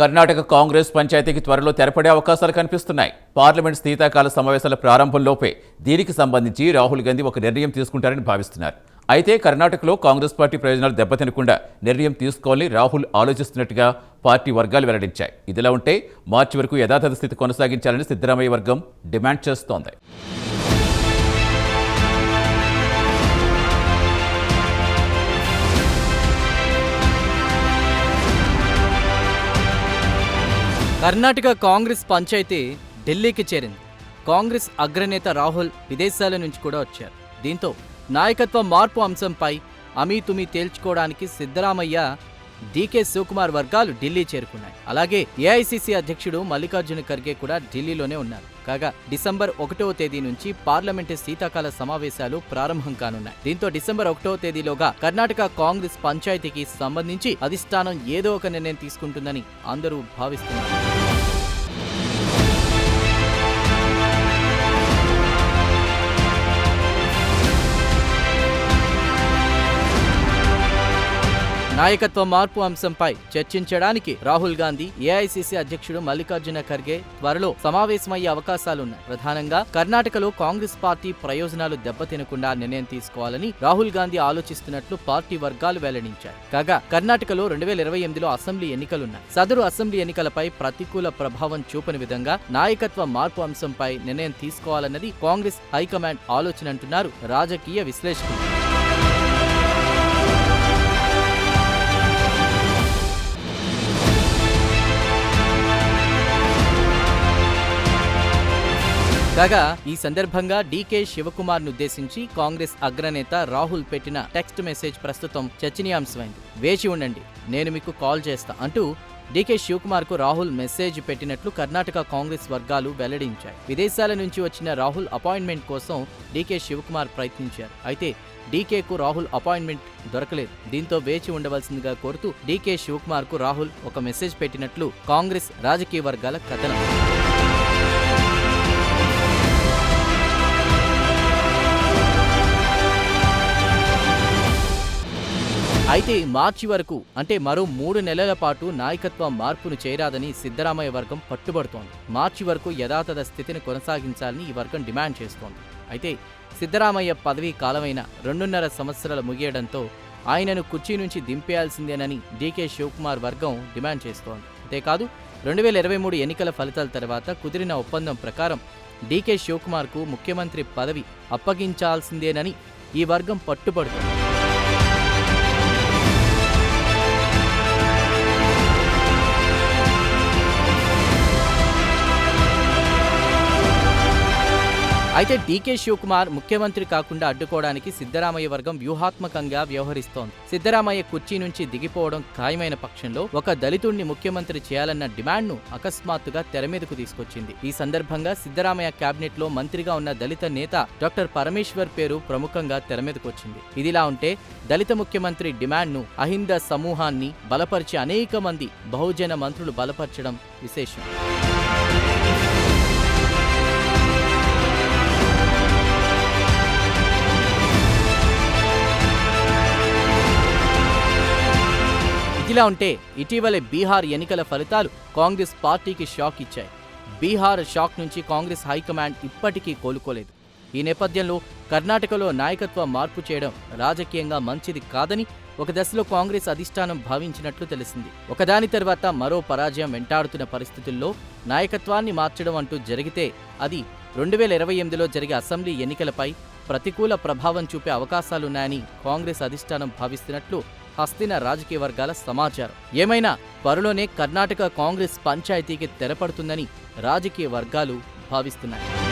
కర్ణాటక కాంగ్రెస్ పంచాయతీకి త్వరలో తెరపడే అవకాశాలు కనిపిస్తున్నాయి. పార్లమెంట్ శీతాకాల సమావేశాల ప్రారంభంలోపే దీనికి సంబంధించి రాహుల్ గాంధీ ఒక నిర్ణయం తీసుకుంటారని భావిస్తున్నారు. అయితే కర్ణాటకలో కాంగ్రెస్ పార్టీ ప్రయోజనాలు దెబ్బతినకుండా నిర్ణయం తీసుకోవాలని రాహుల్ ఆలోచిస్తున్నట్టుగా పార్టీ వర్గాలు వెల్లడించాయి. ఇదిలా ఉంటే మార్చి వరకు యథాతథ స్థితి కొనసాగించాలని సిద్ధరామయ్య వర్గం డిమాండ్ చేస్తోంది. కర్ణాటక కాంగ్రెస్ పంచాయతీ ఢిల్లీకి చేరింది. కాంగ్రెస్ అగ్రనేత రాహుల్ విదేశాల నుంచి కూడా వచ్చారు. దీంతో నాయకత్వ మార్పు అంశంపై అమీతుమి తేల్చుకోవడానికి సిద్ధరామయ్య డీకే శివకుమార్ వర్గాలు ఢిల్లీ చేరుకున్నాయి. అలాగే ఏఐసిసి అధ్యక్షుడు మల్లికార్జున ఖర్గే కూడా ఢిల్లీలోనే ఉన్నారు. కాగా డిసెంబర్ ఒకటవ తేదీ నుంచి పార్లమెంటు శీతాకాల సమావేశాలు ప్రారంభం కానున్నాయి. దీంతో డిసెంబర్ ఒకటవ తేదీలోగా కర్ణాటక కాంగ్రెస్ పంచాయతీకి సంబంధించి అధిష్టానం ఏదో ఒక నిర్ణయం తీసుకుంటుందని అందరూ భావిస్తున్నారు. నాయకత్వ మార్పు అంశంపై చర్చించడానికి రాహుల్ గాంధీ ఏఐసిసి అధ్యక్షుడు మల్లికార్జున ఖర్గే త్వరలో సమావేశమయ్యే అవకాశాలున్నాయి. ప్రధానంగా కర్ణాటకలో కాంగ్రెస్ పార్టీ ప్రయోజనాలు దెబ్బతినకుండా నిర్ణయం తీసుకోవాలని రాహుల్ గాంధీ ఆలోచిస్తున్నట్లు పార్టీ వర్గాలు వెల్లడించాయి. కాగా కర్ణాటకలో రెండు వేల ఇరవై ఎనిమిదిలో అసెంబ్లీ ఎన్నికలున్నాయి. సదరు అసెంబ్లీ ఎన్నికలపై ప్రతికూల ప్రభావం చూపని విధంగా నాయకత్వ మార్పు అంశంపై నిర్ణయం తీసుకోవాలన్నది కాంగ్రెస్ హైకమాండ్ ఆలోచన అంటున్నారు రాజకీయ విశ్లేషకులు. కాగా ఈ సందర్భంగా డీకే శివకుమార్ ఉద్దేశించి కాంగ్రెస్ అగ్రనేత రాహుల్ పెట్టిన టెక్స్ట్ మెసేజ్ ప్రస్తుతం చర్చనీయాంశమైంది. వేచి ఉండండి నేను మీకు కాల్ చేస్తా అంటూ డీకే శివకుమార్కు రాహుల్ మెసేజ్ పెట్టినట్లు కర్ణాటక కాంగ్రెస్ వర్గాలు వెల్లడించాయి. విదేశాల నుంచి వచ్చిన రాహుల్ అపాయింట్మెంట్ కోసం డీకే శివకుమార్ ప్రయత్నించారు. అయితే డీకేకు రాహుల్ అపాయింట్మెంట్ దొరకలేదు. దీంతో వేచి ఉండవలసిందిగా కోరుతూ డీకే శివకుమార్కు రాహుల్ ఒక మెసేజ్ పెట్టినట్లు కాంగ్రెస్ రాజకీయ వర్గాల కథనం. అయితే మార్చి వరకు అంటే మరో మూడు నెలల పాటు నాయకత్వ మార్పును చేరాదని సిద్ధరామయ్య వర్గం పట్టుబడుతోంది. మార్చి వరకు యథాతథ స్థితిని కొనసాగించాలని ఈ వర్గం డిమాండ్ చేస్తోంది. అయితే సిద్ధరామయ్య పదవీ కాలమైన రెండున్నర సంవత్సరాలు ముగియడంతో ఆయనను కుర్చీ నుంచి దింపేయాల్సిందేనని డీకే శివకుమార్ వర్గం డిమాండ్ చేస్తోంది. అంతేకాదు రెండు వేల ఇరవై మూడు ఎన్నికల ఫలితాల తర్వాత కుదిరిన ఒప్పందం ప్రకారం డీకే శివకుమార్కు ముఖ్యమంత్రి పదవి అప్పగించాల్సిందేనని ఈ వర్గం పట్టుబడుతోంది. అయితే డీకే శివకుమార్ ముఖ్యమంత్రి కాకుండా అడ్డుకోవడానికి సిద్ధరామయ్య వర్గం వ్యూహాత్మకంగా వ్యవహరిస్తోంది. సిద్ధరామయ్య కుర్చీ నుంచి దిగిపోవడం ఖాయమైన పక్షంలో ఒక దళితుణ్ణి ముఖ్యమంత్రి చేయాలన్న డిమాండ్ను అకస్మాత్తుగా తెరమీదకు తీసుకొచ్చింది. ఈ సందర్భంగా సిద్ధరామయ్య కేబినెట్లో మంత్రిగా ఉన్న దళిత నేత డాక్టర్ పరమేశ్వర్ పేరు ప్రముఖంగా తెరమీదకొచ్చింది ఇదిలా ఉంటే దళిత ముఖ్యమంత్రి డిమాండ్ను అహింద సమూహాన్ని బలపరిచి అనేక మంది బహుజన మంత్రులు బలపరచడం విశేషం. ఇదిలా ఉంటే ఇటీవలే బీహార్ ఎన్నికల ఫలితాలు కాంగ్రెస్ పార్టీకి షాక్ ఇచ్చాయి. బీహార్ షాక్ నుంచి కాంగ్రెస్ హైకమాండ్ ఇప్పటికీ కోలుకోలేదు. ఈ నేపథ్యంలో కర్ణాటకలో నాయకత్వ మార్పు చేయడం రాజకీయంగా మంచిది కాదని ఒక దశలో కాంగ్రెస్ అధిష్టానం భావించినట్లు తెలిసింది. ఒకదాని తర్వాత మరో పరాజయం వెంటాడుతున్న పరిస్థితుల్లో నాయకత్వాన్ని మార్చడం అంటూ జరిగితే అది రెండు వేల ఇరవై ఎనిమిదిలో జరిగే అసెంబ్లీ ఎన్నికలపై ప్రతికూల ప్రభావం చూపే అవకాశాలున్నాయని కాంగ్రెస్ అధిష్టానం భావిస్తున్నట్లు హస్తిన రాజకీయ వర్గాల సమాచారం. ఏమైనా త్వరలోనే కర్ణాటక కాంగ్రెస్ పంచాయతీకి తెరపడుతుందని రాజకీయ వర్గాలు భావిస్తున్నాయి.